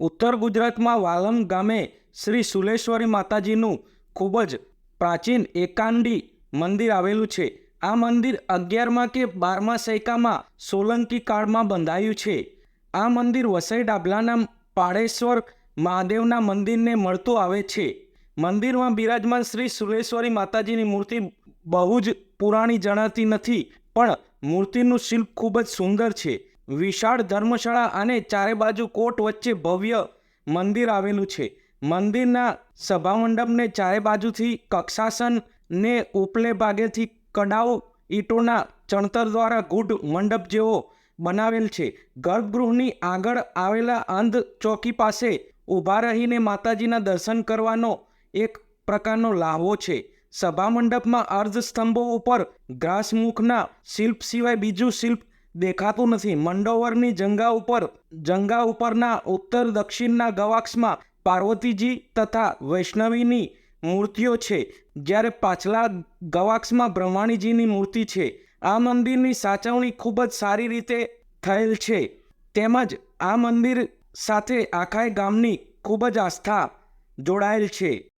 ઉત્તર ગુજરાતમાં વાલમ ગામે શ્રી સુલેશ્વરી માતાજીનું ખૂબ જ પ્રાચીન એકાંડી મંદિર આવેલું છે. આ મંદિર અગિયારમા કે બારમા સૈકામાં સોલંકી કાળમાં બંધાયું છે. આ મંદિર વસઈ ડાબલાના પાળેશ્વર મહાદેવના મંદિરને મળતું આવે છે. મંદિરમાં બિરાજમાન શ્રી સુરેશ્વરી માતાજીની મૂર્તિ બહુ જ પુરાણી જણાતી નથી, પણ મૂર્તિનું શિલ્પ ખૂબ જ સુંદર છે. વિશાળ ધર્મશાળા અને ચારે બાજુ કોટ વચ્ચે ભવ્ય મંદિર આવેલું છે. મંદિરના સભામંડપને ચારે બાજુથી કક્ષાસન ને ઉપલે ભાગેથી કડાઓ, ઈંટોના ચણતર દ્વારા ગુઢ મંડપ જેવો બનાવેલ છે. ગર્ભગૃહની આગળ આવેલા અંધ ચોકી પાસે ઊભા રહીને માતાજીના દર્શન કરવાનો એક પ્રકારનો લાહવો છે. સભામંડપમાં અર્ધસ્તંભો ઉપર ગ્રાસમુખના શિલ્પ સિવાય બીજું શિલ્પ દેખાતું નથી. મંડોવરની જંગા ઉપર, જંગા ઉપરના ઉત્તર દક્ષિણના ગવાક્ષમાં પાર્વતીજી તથા વૈષ્ણવીની મૂર્તિઓ છે, જ્યારે પાછલા ગવાક્ષમાં બ્રહ્માણીજીની મૂર્તિ છે. આ મંદિરની સાચવણી ખૂબ જ સારી રીતે થયેલ છે. તેમજ આ મંદિર સાથે આખાય ગામની ખૂબ જ આસ્થા જોડાયેલ છે.